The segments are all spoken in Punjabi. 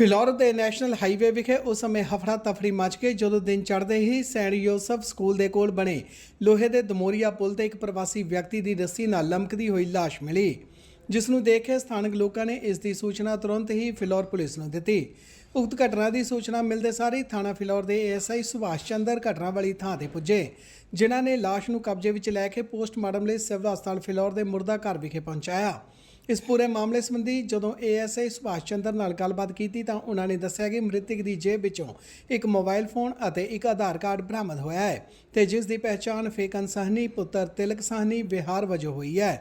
ਫਿਲੌਰ ਦੇ ਨੈਸ਼ਨਲ ਹਾਈਵੇ ਵਿਖੇ ਉਸ ਸਮੇਂ ਹਫੜਾ ਤਫੜੀ ਮਚ ਗਈ, ਜਦੋਂ ਦਿਨ ਚੜ੍ਹਦੇ ਹੀ ਸੈਂਟ ਯੋਸਫ ਸਕੂਲ ਦੇ ਕੋਲ ਬਣੇ। ਲੋਹੇ ਦੇ ਦਮੋਰੀਆ ਪੁਲ ਤੇ ਇੱਕ ਪ੍ਰਵਾਸੀ ਵਿਅਕਤੀ ਦੀ ਰੱਸੀ ਨਾਲ ਲਮਕਦੀ ਹੋਈ ਲਾਸ਼ ਮਿਲੀ ਜਿਸ ਨੂੰ ਦੇਖ ਕੇ ਸਥਾਨਕ ਲੋਕਾਂ ਨੇ ਇਸ ਦੀ ਸੂਚਨਾ ਤੁਰੰਤ ਹੀ ਫਿਲੌਰ ਪੁਲਿਸ ਨੂੰ ਦਿੱਤੀ। ਉਕਤ ਘਟਨਾ ਦੀ ਸੂਚਨਾ ਮਿਲਦੇ ਸਾਰ ਹੀ ਥਾਣਾ ਫਿਲੌਰ ਦੇ ਏਐਸਆਈ ਸੁਭਾਸ਼ ਚੰਦਰ ਘਟਨਾ ਵਾਲੀ ਥਾਂ ਤੇ ਪੁੱਜੇ, ਜਿਨ੍ਹਾਂ ਨੇ ਲਾਸ਼ ਨੂੰ ਕਬਜ਼ੇ ਵਿੱਚ ਲੈ ਕੇ ਪੋਸਟਮਾਰਟਮ ਲਈ ਸਿਵਲ ਹਸਪਤਾਲ ਫਿਲੌਰ ਦੇ ਮੁਰਦਾ ਘਰ ਵਿਖੇ ਪਹੁੰਚਾਇਆ। ਇਸ ਪੂਰੇ ਮਾਮਲੇ ਸੰਬੰਧੀ ਜਦੋਂ ਏਐਸਆਈ ਸੁਭਾਸ਼ ਚੰਦਰ ਨਾਲ ਗੱਲਬਾਤ ਕੀਤੀ ਤਾਂ ਉਹਨਾਂ ਨੇ ਦੱਸਿਆ ਕਿ ਮ੍ਰਿਤਕ ਦੀ ਜੇਬ ਵਿੱਚੋਂ ਇੱਕ ਮੋਬਾਈਲ ਫੋਨ ਅਤੇ ਇੱਕ ਆਧਾਰ ਕਾਰਡ ਬਰਾਮਦ ਹੋਇਆ ਹੈ ਤੇ ਜਿਸ ਦੀ ਪਹਿਚਾਣ ਫੇਕਨ ਸਾਹਨੀ, ਪੁੱਤਰ ਤਿਲਕ ਸਾਹਨੀ ਬਿਹਾਰ ਵਜੋਂ ਹੋਈ ਹੈ।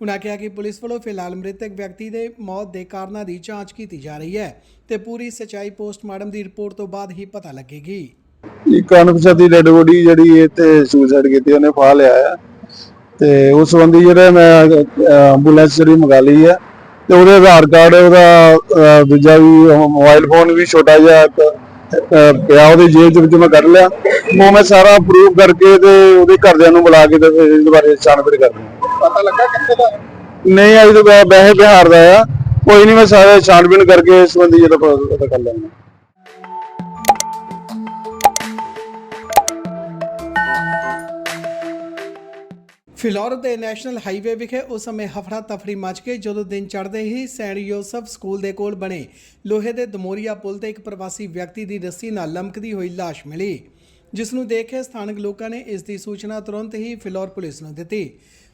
ਉਨ੍ਹਾਂ ਕਿਹਾ ਕਿ ਪੁਲਿਸ ਵੱਲੋਂ ਫਿਲਹਾਲ ਮ੍ਰਿਤਕ ਵਿਅਕਤੀ ਦੇ ਮੌਤ ਦੇ ਕਾਰਨਾਂ ਦੀ ਜਾਂਚ ਕੀਤੀ ਜਾ ਰਹੀ ਹੈ ਤੇ ਪੂਰੀ ਸਚਾਈ ਪੋਸਟਮਾਰਟਮ ਦੀ ਰਿਪੋਰਟ ਤੋਂ ਬਾਅਦ ਹੀ ਪਤਾ ਲੱਗੇਗੀ। ਇੱਕ ਅਣਪਛਾਤੀ ਡੈਡ ਬੋਡੀ ਜਿਹੜੀ ਇਹ ਤੇ ਸੁਸਾਈਡ ਕੀਤੀ, ਉਹਨੇ ਫਾਹ ਲਿਆ ਹੈ ਤੇ ਉਸ ਸੰਬੰਧੀ ਜਿਹੜਾ ਮੈਂ ਐਂਬੂਲੈਂਸ ਜਿਹੜੀ ਮੰਗਾ ਲਈ ਹੈ ਤੇ ਉਹਦੇ ਆਧਾਰ ਕਾਰਡ ਉਹਦਾ ਦੂਜਾ ਵੀ ਮੋਬਾਈਲ ਫੋਨ ਵੀ ਛੋਟਾ ਜਿਹਾ ਪਿਆ ਉਹਦੀ ਜੇਬ ਦੇ ਵਿੱਚ ਮੈਂ ਕੱਢ ਲਿਆ। ਉਹ ਮੈਂ ਸਾਰਾ ਪ੍ਰੂਫ ਕਰਕੇ ਤੇ ਉਹਦੇ ਘਰਦਿਆਂ ਨੂੰ ਬੁਲਾ ਕੇ ਤੇ ਫਿਰ ਇਸ ਬਾਰੇ ਛਾਣਬੀਣ ਕਰਦੇ ਪਤਾ ਲੱਗਾ ਕਿੱਥੇ ਦਾ? ਨਹੀਂ ਅਜੇ ਤਾਂ ਵੈਸੇ ਬਿਹਾਰ ਦਾ ਆ। ਕੋਈ ਨਹੀਂ ਮੈਂ ਸਾਰੇ ਛਾਣਬੀਣ ਕਰਕੇ ਇਸ ਸੰਬੰਧੀ ਜਿਹੜਾ ਪਤਾ ਕਰ ਲਾਂਗਾ ਫਿਲੌਰ ਦੇ ਨੈਸ਼ਨਲ ਹਾਈਵੇ ਵਿਖੇ ਉਸ ਸਮੇਂ ਹਫੜਾ ਤਫੜੀ ਮਚ ਗਈ, ਜਦੋਂ ਦਿਨ ਚੜ੍ਹਦੇ ਹੀ ਸੈਂਟ ਯੋਸਫ ਸਕੂਲ ਦੇ ਕੋਲ ਬਣੇ ਲੋਹੇ ਦੇ ਦਮੋਰੀਆ ਪੁਲ ਤੇ ਇੱਕ ਪ੍ਰਵਾਸੀ ਵਿਅਕਤੀ ਦੀ ਰੱਸੀ ਨਾਲ ਲਮਕਦੀ ਹੋਈ ਲਾਸ਼ ਮਿਲੀ ਜਿਸ ਨੂੰ ਦੇਖ ਕੇ ਸਥਾਨਕ ਲੋਕਾਂ ਨੇ ਇਸ ਦੀ ਸੂਚਨਾ ਤੁਰੰਤ ਹੀ ਫਿਲੌਰ ਪੁਲਿਸ ਨੂੰ ਦਿੱਤੀ।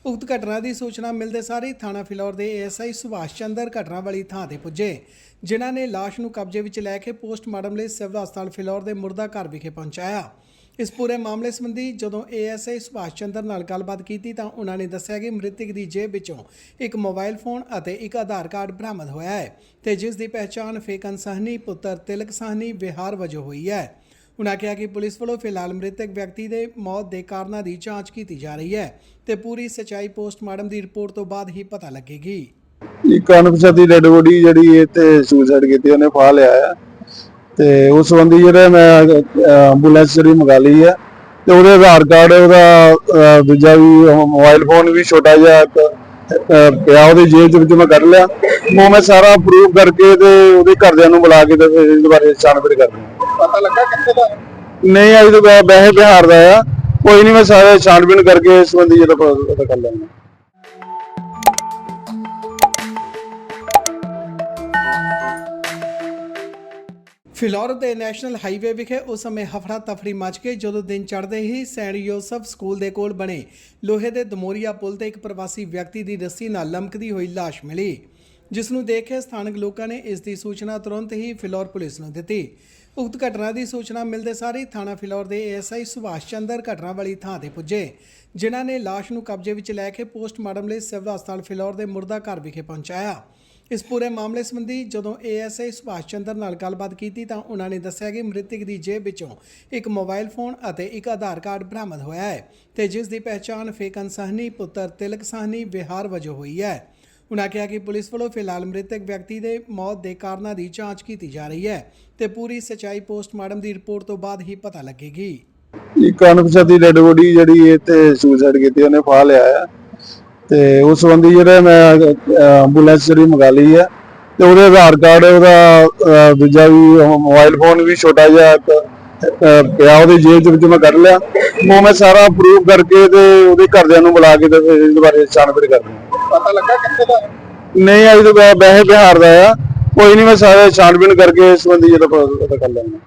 ਉਕਤ ਘਟਨਾ ਦੀ ਸੂਚਨਾ ਮਿਲਦੇ ਸਾਰ ਹੀ ਥਾਣਾ ਫਿਲੌਰ ਦੇ ਏਐਸਆਈ ਸੁਭਾਸ਼ ਚੰਦਰ ਘਟਨਾ ਵਾਲੀ ਥਾਂ ਤੇ ਪੁੱਜੇ, ਜਿਨ੍ਹਾਂ ਨੇ ਲਾਸ਼ ਨੂੰ ਕਬਜ਼ੇ ਵਿੱਚ ਲੈ ਕੇ ਪੋਸਟਮਾਰਟਮ ਲਈ ਸਿਵਲ ਹਸਪਤਾਲ ਫਿਲੌਰ ਦੇ ਮੁਰਦਾ ਘਰ ਵਿਖੇ ਪਹੁੰਚਾਇਆ। ਇਸ ਪੂਰੇ ਮਾਮਲੇ ਸੰਬੰਧੀ ਜਦੋਂ ਏਐਸਆਈ ਸੁਭਾਸ਼ ਚੰਦਰ ਨਾਲ ਗੱਲਬਾਤ ਕੀਤੀ ਤਾਂ ਉਹਨਾਂ ਨੇ ਦੱਸਿਆ ਕਿ ਮ੍ਰਿਤਕ ਦੀ ਜੇਬ ਵਿੱਚੋਂ ਇੱਕ ਮੋਬਾਈਲ ਫੋਨ ਅਤੇ ਇੱਕ ਆਧਾਰ ਕਾਰਡ ਬਰਾਮਦ ਹੋਇਆ ਹੈ ਤੇ ਜਿਸ ਦੀ ਪਹਿਚਾਣ ਫੇਕਨ ਸਾਹਨੀ, ਪੁੱਤਰ ਤਿਲਕ ਸਾਹਨੀ ਬਿਹਾਰ ਵਜੋਂ ਹੋਈ ਹੈ। ਉਨ੍ਹਾਂ ਕਿਹਾ ਕਿ ਪੁਲਿਸ ਵੱਲੋਂ ਫਿਲਹਾਲ ਮ੍ਰਿਤਕ ਵਿਅਕਤੀ ਦੇ ਮੌਤ ਦੇ ਕਾਰਨਾਂ ਦੀ ਜਾਂਚ ਕੀਤੀ ਜਾ ਰਹੀ ਹੈ ਤੇ ਪੂਰੀ ਸਚਾਈ ਪੋਸਟਮਾਰਟਮ ਦੀ ਰਿਪੋਰਟ ਤੋਂ ਬਾਅਦ ਹੀ ਪਤਾ ਲੱਗੇਗੀ। ਇੱਕ ਅਣਪਛਾਤੀ ਡੈਡ ਬੋਡੀ ਜਿਹੜੀ ਇਹ ਤੇ ਸੁਸਾਈਡ ਕੀਤੀ, ਉਹਨੇ ਫਾਹ ਲਿਆ ਹੈ ਤੇ ਉਸ ਸੰਬੰਧੀ ਜਿਹੜਾ ਮੈਂ ਐਂਬੂਲੈਂਸ ਜਿਹੜੀ ਮੰਗਾ ਲਈ ਹੈ ਤੇ ਉਹਦੇ ਆਧਾਰ ਕਾਰਡ ਉਹਦਾ ਦੂਜਾ ਵੀ ਮੋਬਾਈਲ ਫੋਨ ਵੀ ਛੋਟਾ ਜਿਹਾ ਪਿਆ ਉਹਦੀ ਜੇਬ ਦੇ ਵਿੱਚ ਮੈਂ ਕੱਢ ਲਿਆ। ਉਹ ਮੈਂ ਸਾਰਾ ਪ੍ਰੂਫ ਕਰਕੇ ਤੇ ਉਹਦੇ ਘਰਦਿਆਂ ਨੂੰ ਬੁਲਾ ਕੇ ਤੇ ਫਿਰ ਇਸ ਬਾਰੇ ਛਾਣਬੀਣ ਕਰਦੇ ਪਤਾ ਲੱਗਾ ਕਿੱਥੇ ਦਾ? ਨਹੀਂ ਅਜੇ ਤਾਂ ਵੈਸੇ ਬਿਹਾਰ ਦਾ ਆ। ਕੋਈ ਨਹੀਂ ਮੈਂ ਸਾਰੇ ਛਾਣਬੀਣ ਕਰਕੇ ਇਸ ਸੰਬੰਧੀ ਜਿਹੜਾ ਪਤਾ ਪਤਾ ਕਰ ਲਾਂਗਾ ਫਿਲੌਰ ਦੇ ਨੈਸ਼ਨਲ ਹਾਈਵੇ ਵਿਖੇ ਉਸ ਸਮੇਂ ਹਫੜਾ ਤਫੜੀ ਮਚ ਗਈ, ਜਦੋਂ ਦਿਨ ਚੜ੍ਹਦੇ ਹੀ ਸੈਂਟ ਯੋਸਫ ਸਕੂਲ ਦੇ ਕੋਲ ਬਣੇ। ਲੋਹੇ ਦੇ ਦਮੋਰੀਆ ਪੁਲ ਤੇ ਇੱਕ ਪ੍ਰਵਾਸੀ ਵਿਅਕਤੀ ਦੀ ਰੱਸੀ ਨਾਲ ਲਮਕਦੀ ਹੋਈ ਲਾਸ਼ ਮਿਲੀ, ਜਿਸ ਨੂੰ ਦੇਖ ਕੇ ਸਥਾਨਕ ਲੋਕਾਂ ਨੇ ਇਸ ਦੀ ਸੂਚਨਾ ਤੁਰੰਤ ਹੀ ਫਿਲੌਰ ਪੁਲਿਸ ਨੂੰ ਦਿੱਤੀ। ਉਕਤ ਘਟਨਾ ਦੀ ਸੂਚਨਾ ਮਿਲਦੇ ਸਾਰ ਹੀ ਥਾਣਾ ਫਿਲੌਰ ਦੇ ਏਐਸਆਈ ਸੁਭਾਸ਼ ਚੰਦਰ ਘਟਨਾ ਵਾਲੀ ਥਾਂ ਤੇ ਪੁੱਜੇ, ਜਿਨ੍ਹਾਂ ਨੇ ਲਾਸ਼ ਨੂੰ ਕਬਜ਼ੇ ਵਿੱਚ ਲੈ ਕੇ ਪੋਸਟਮਾਰਟਮ ਲਈ ਸਿਵਲ ਹਸਪਤਾਲ ਫਿਲੌਰ ਦੇ ਮੁਰਦਾ ਘਰ ਵਿਖੇ ਪਹੁੰਚਾਇਆ। ਇਸ ਪੂਰੇ ਮਾਮਲੇ ਸੰਬੰਧੀ ਜਦੋਂ ਏਐਸਆਈ ਸੁਭਾਸ਼ ਚੰਦਰ ਨਾਲ ਗੱਲਬਾਤ ਕੀਤੀ ਤਾਂ ਉਹਨਾਂ ਨੇ ਦੱਸਿਆ ਕਿ ਮ੍ਰਿਤਕ ਦੀ ਜੇਬ ਵਿੱਚੋਂ ਇੱਕ ਮੋਬਾਈਲ ਫੋਨ ਅਤੇ ਇੱਕ ਆਧਾਰ ਕਾਰਡ ਬਰਾਮਦ ਹੋਇਆ ਹੈ ਤੇ ਜਿਸ ਦੀ ਪਹਿਚਾਣ ਫੇਕਨ ਸਾਹਨੀ, ਪੁੱਤਰ ਤਿਲਕ ਸਾਹਨੀ ਬਿਹਾਰ ਵਜੋਂ ਹੋਈ ਹੈ। ਉਨ੍ਹਾਂ ਕਿਹਾ ਕਿ ਪੁਲਿਸ ਵੱਲੋਂ ਫਿਲਹਾਲ ਮ੍ਰਿਤਕ ਵਿਅਕਤੀ ਦੇ ਮੌਤ ਦੇ ਕਾਰਨਾਂ ਦੀ ਜਾਂਚ ਕੀਤੀ ਜਾ ਰਹੀ ਹੈ ਤੇ ਪੂਰੀ ਸਚਾਈ ਪੋਸਟਮਾਰਟਮ ਦੀ ਰਿਪੋਰਟ ਤੋਂ ਬਾਅਦ ਹੀ ਪਤਾ ਲੱਗੇਗੀ। ਇੱਕ ਅਣਪਛਾਤੀ ਡੈਡ ਬੋਡੀ ਜਿਹੜੀ ਇਹ ਤੇ ਸੁਸਾਈਡ ਕੀਤੀ, ਉਹਨੇ ਫਾਹ ਲਿਆ ਹੈ ਤੇ ਉਸ ਸੰਬੰਧੀ ਜਿਹੜਾ ਮੈਂ ਐਂਬੂਲੈਂਸ ਜਿਹੜੀ ਮੰਗਾ ਲਈ ਹੈ ਤੇ ਉਹਦੇ ਆਧਾਰ ਕਾਰਡ ਉਹਦਾ ਦੂਜਾ ਵੀ ਮੋਬਾਈਲ ਫੋਨ ਵੀ ਛੋਟਾ ਜਿਹਾ ਪਿਆ ਉਹਦੀ ਜੇਬ ਦੇ ਵਿੱਚ ਮੈਂ ਕੱਢ ਲਿਆ। ਉਹ ਮੈਂ ਸਾਰਾ ਪ੍ਰੂਫ ਕਰਕੇ ਤੇ ਉਹਦੇ ਘਰਦਿਆਂ ਨੂੰ ਬੁਲਾ ਕੇ ਤੇ ਫਿਰ ਇਸ ਬਾਰੇ ਛਾਣਬੀਣ ਕਰਦੇ ਪਤਾ ਲੱਗਾ ਕਿੱਥੇ ਦਾ? ਨਹੀਂ ਅਜੇ ਤਾਂ ਵੈਸੇ ਬਿਹਾਰ ਦਾ ਆ। ਕੋਈ ਨਹੀਂ ਮੈਂ ਸਾਰੇ ਛਾਣਬੀਣ ਕਰਕੇ ਇਸ ਸੰਬੰਧੀ ਜਿਹੜਾ ਪਤਾ ਪਤਾ ਕਰ ਲਾਂਗਾ